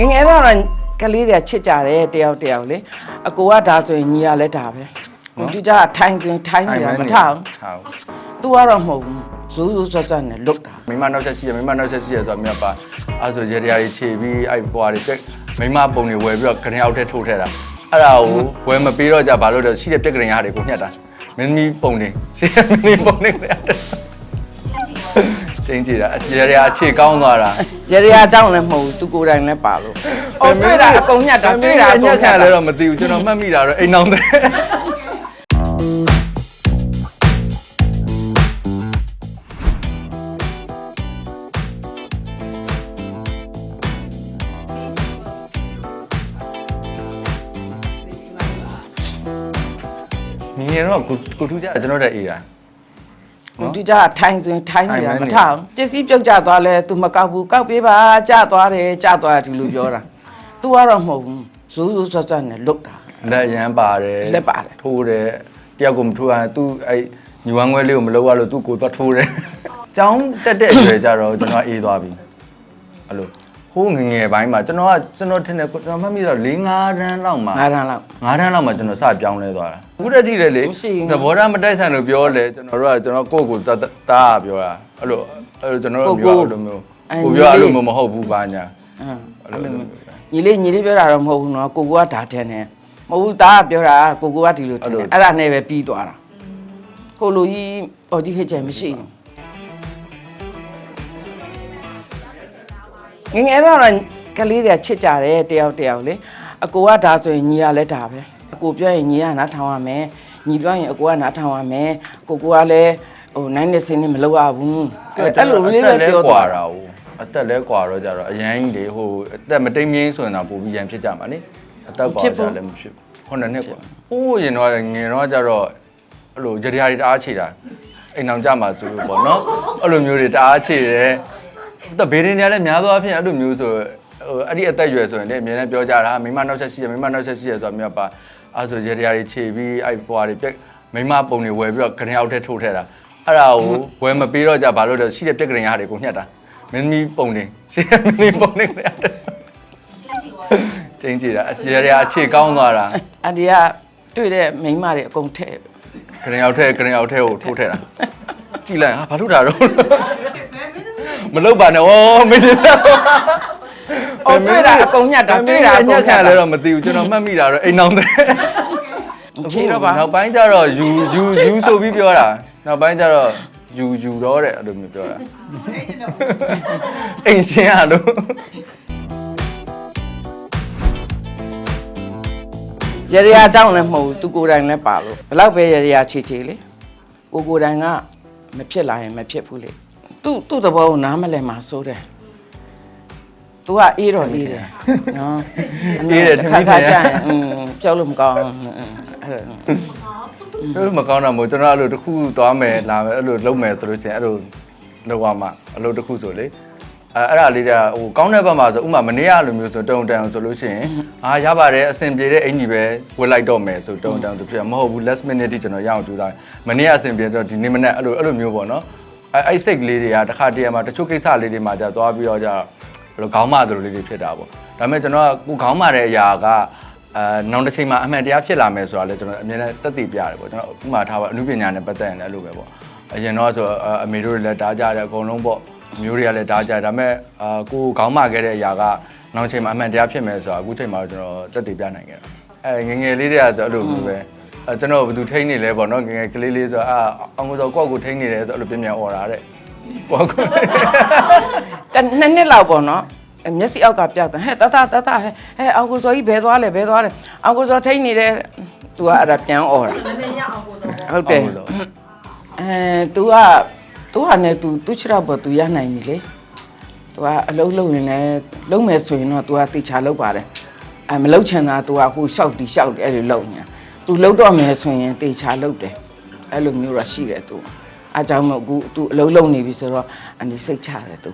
ငယ်ငယ်တော့ကလေးတွေကချစ်ကြတယ်တယောက်တယောက်လေအကိုကဒါဆိုရင်ညီကလည်းဒါပဲကွန်ပျူတာကထိုင်ဆိုရင်ထိုင်နေတာမထောင်ထောင်သူကတော့မဟုတ်ဘူးဇူးဇူးဆွတ်ဆွတ်နဲ့လွတ်တာမိမနောက်ချက်ရှိရမိမနောက်ချက်ရှိရဆိုတော့မြတ်ပါအဲ့ဆိုရေတရားကြီးခြေပြီးအဲ့ဘွားတွေတက်မိမပုံတွေဝယ်ပြီးတော့ခရင်အောက်ထဲထိုးထည့်တာအဲ့ဒါကိုဝယ်မပေးတော့ကြဘာလို့လဲရှိတဲ့ပြက်ကရင်ဟာတွေကိုညှက်တာမင်းမီပုံတွေရှိတဲ့မင်းမီပုံတွေနဲ့ ချင်းကြည့်တာရေတရားအခြေကောင်းသွားတာရေရအကြောင်းလည်းမဟုတ်ဘူးသူကိုယ်တိုင်လည်းပါလို့အော်တွေ့တာအကုန်ညတ်တာတွေ့တာအညကုန်က်ညခံတ်လဲတာတော့မသိဘူးကျွန်တော်မှတ်မိတာတော့အိမ်အောင်တယ်ငငယ်တော့ကိုကိုထူးကြကျွန်တော်တက်အေးတာကွ န်ပျူတာကထိုင်ဆိုရင်ထိုင်နေတာထိုင်နေမထောင်ပစ္စည်းပြုတ်ကျသွားလဲသူမကောက်ဘူးကောက်ပေးပါကျသွားတယ်ကျသွားတယ်ဒီလိုပြောတာသူကတော့မဟုတ်ဘူးဇူးဇူးဆွတ်ဆွတ်နဲ့လွတ်တာလက်ရမ်းပါတယ်လက်ပါတယ်ထိုးတယ်တယောက်ကိုမထိုးရရင်သူအဲ့ညီဝမ်းခွဲလေးကိုမလုပ်ရလို့သူကိုသွားထိုးတယ်ကျောင်းတက်တဲ့အရွယ်ကြတော့ကျွန်တော်အေးသွားပြီအဲ့လို ဟိုးငယ်ငယ်ပိုင်းမှာကျွန်တော်ကကျွန်တော်ထင်တယ်ကျွန်တော်မှတ်မိတော့၄၅တန်းလောက်မှာငါးတန်းလောက်၅တန်းလောက်မှာကျွန်တော်စပြောင်းလဲသွားတာအခုတည်းတည်းလေလေမရှိဘူး သဘောထားမတိုက်ဆိုင်လို့ပြောလေကျွန်တော်တို့ကကျွန်တော်ကိုယ့်ကိုယ်တတားပြောတာအဲ့လိုအဲ့လိုကျွန်တော်တို့မျိုးအဲ့လိုမျိုးကိုပြောအဲ့လိုမျိုးမဟုတ်ဘူးပါညာအင်းအဲ့လိုမျိုးညီလေးညီလေးပြောတာတော့မဟုတ်ဘူးနော်ကိုကိုကဒါထန်တယ်မဟုတ်ဘူးသားကပြောတာကိုကိုကဒီလိုထန်တယ်အဲ့ဒါနဲ့ပဲပြီးသွားတာဟိုလိုကြီးအော်ဒီခေတ်ကျမရှိဘူး ငယ်ငယ်တော့ကလေးတွေကချစ်ကြတယ်တယောက်တယောက်လေအကိုကဒါဆိုရင်ညီကလည်းဒါပဲအကိုပြောရင်ညီကနားထောင်ရမယ်ညီပြောရင်အကိုကနားထောင်ရမယ်ကိုကိုကလည်းဟိုနိုင်နေစင်းနေမလုပ်ရဘူးအဲ့လိုလေးပဲပြောသွားတာတာ哦အသက်လဲကွာတော့ကြတော့အရန်ကြီးလေဟိုအသက်မတိမ်မင်းဆိုရင်တော့ပိုပြီးရန်ဖြစ်ကြမှာလေအသက်ကွာကြလည်းမဖြစ်ခုနှစ်နှစ်ကွာဟိုးရင်တော့ငယ်တော့ကြတော့အဲ့လိုကြရရီတအားချေတာအိမ်အောင်ကြမှာဆိုလို့ပေါ့နော်အဲ့လိုမျိုးတွေတအားချေတယ် တဘေးရင်းများလည်းများသောအားဖြင့်အဲ့လိုမျိုးဆိုဟိုအဲ့ဒီအသက်အရွယ်ဆိုရင်လည်းအမြဲတမ်းပြောကြတာမိမနောက်ချက်ရှိတယ်မိမနောက်ချက်ရှိတယ်ဆိုတော့မြတ်ပါအဲ့ဆိုကြရရီခြေပြီးအဲ့ဘွားတွေပြက်မိမပုံတွေဝယ်ပြီးတော့ခရင်အောက်ထဲထိုးထည့်တာအဲ့ဒါကိုဝယ်မပေးတော့ကြဘာလို့လဲရှိတဲ့ပြက်ကရင်ဟာတွေကိုညှက်တာမင်းသမီးပုံနေရှေ့မင်းသမီးပုံနေလေချင်းကြည့်တာအခြေရအခြေကောင်းသွားတာအဒီကတွေ့တဲ့မိန်းမတွေအကုန်ထဲ့ခရင်ရောက်ထဲခရင်ရောက်ထဲကိုထိုးထဲတာကြည့်လိုက်ဟာဘာလို့တာတော့ မလုပ်ပါနဲ့ဩမင်းအော်တွေ့တာအကုန်ညတ်တာတွေ့တာအညကုန်က်ခံလဲတော့မသိဘူးကျွန်တော်မှတ်မိတာတော့အိမ်အောင်တယ်ခြေတော့ပါနောက်ပိုင်းကျတော့ယူယူယူဆိုပြီးပြောတာနောက်ပိုင်းကျတော့ယူယူတော့တဲ့အဲ့လိုမျိုးပြောတာအိမ်ရှင်ရလို့ရရအကြောင်းလည်းမဟုတ်ဘူးသူကိုယ်တိုင်လည်းပါလို့ဘလောက်ပဲရရချေချေလေကိုကိုယ်တိုင်ကမဖြစ်လာရင်မဖြစ်ဘူးလေ သူ့သူ့သဘောကိုနားမလဲမှာစိုးတယ်သူကအေးတော့အေးတယ်နော်အေးတယ်ထင်မိတယ်ခါခါကြရင်อืมပြောလို့မကောင်းဘူးအဲ့အဲ့လိုမကောင်းတာမို့ကျွန်တော်အဲ့လိုတစ်ခုသွားမယ်လာမယ်အဲ့လိုလုပ်မယ်ဆိုလို့ရှိရင်အဲ့လိုလုပ်ရမှာအလုပ်တစ်ခုဆိုလေအဲအဲ့ဒါလေးတွေကဟိုကောင်းတဲ့ဘက်မှာဆိုဥမာမနေ့ကလိုမျိုးဆိုတုံတန်ဆိုလို့ရှိရင်အာရပါတယ်အဆင်ပြေတဲ့အင်ကြီးပဲဝယ်လိုက်တော့မယ်ဆိုတုံတန်ဆိုဖြစ်မဟုတ်ဘူး last minute တိကျွန်တော်ရအောင်ကြိုးစားမနေ့ကအဆင်ပြေတော့ဒီနေ့မနေ့အဲ့လိုအဲ့လိုမျိုးပေါ့နော် အဲအဲ့စိတ်ကလေးတွေကတစ်ခါတည်းမှာတချို့ကိစ္စလေးတွေမှာကြာသွားပြီးတော့ကြာဘယ်လိုခေါင်းမသလိုလေးတွေဖြစ်တာပေါ့ဒါပေမဲ့ကျွန်တော်ကကိုခေါင်းမတဲ့အရာကအဲနောက်တစ်ချိန်မှာအမှန်တရားဖြစ်လာမယ်ဆိုတာလည်းကျွန်တော်အမြဲတမ်းတက်တည်ပြရတယ်ပေါ့ကျွန်တော်ဥပမာထားပါအမှုပညာနဲ့ပတ်သက်ရင်လည်းအဲ့လိုပဲပေါ့အရင်တော့ဆိုအအမေတို့တွေလည်းတားကြတယ်အကုန်လုံးပေါ့အမျိုးတွေကလည်းတားကြတယ်ဒါပေမဲ့အာကိုခေါင်းမာခဲ့တဲ့အရာကနောက်ချိန်မှာအမှန်တရားဖြစ်မယ်ဆိုတာအခုချိန်မှာတော့ကျွန်တော်တက်တည်ပြနိုင်ခဲ့တာအဲငယ်ငယ်လေးတွေကဆိုအဲ့လိုမျိုးပဲ အဲကျွန်တော်ဘယ်သူထိန်းနေလဲပေါ့နော်ငယ်ငယ်ကလေးလေးဆိုအာအောင်ကိုဆိုကိုယ့်ကိုထိန်းနေတယ်ဆိုအဲ့လိုပြင်ပြန်អော်တာတဲ့ကိုယ့်ကို တနှစ်နှစ်လောက်ပေါ့နော်အဲ့မျက်စိအောက်ကပြောက်တယ်ဟဲ့တတတတဟဲ့ဟဲ့အောင်ကိုစောကြီးဘယ်သွားလဲဘယ်သွားလဲအောင်ကိုစောထိတ်နေတယ် तू ကအဲ့ဒါပြန်អော်တာ မင်းရအောင်ကိုဆို ဟုတ်တယ် အောင်ကိုစော အဲ तू က तू ဟာနဲ့ तू သူ့ချတော့ပေါ့ तू ရနိုင်ပြီလေ तू ကအလုံးလုံးရင်လည်းလုံးမယ်ဆိုရင်တော့ तू ကတေချာလောက်ပါတယ်အဲမလောက်ချင်တာ तू ကဟိုရှောက်တီရှောက်တယ်အဲ့လိုလောက်နေတာ သူလှုပ်တော့မယ်ဆိုရင်တေချာလှုပ်တယ်အဲ့လိုမျိုးတော့ရှိတယ်သူအားကြောင့်မို့အခုသူအလုံးလုံးနေပြီဆိုတော့အန်ဒီစိတ်ချတယ်သူ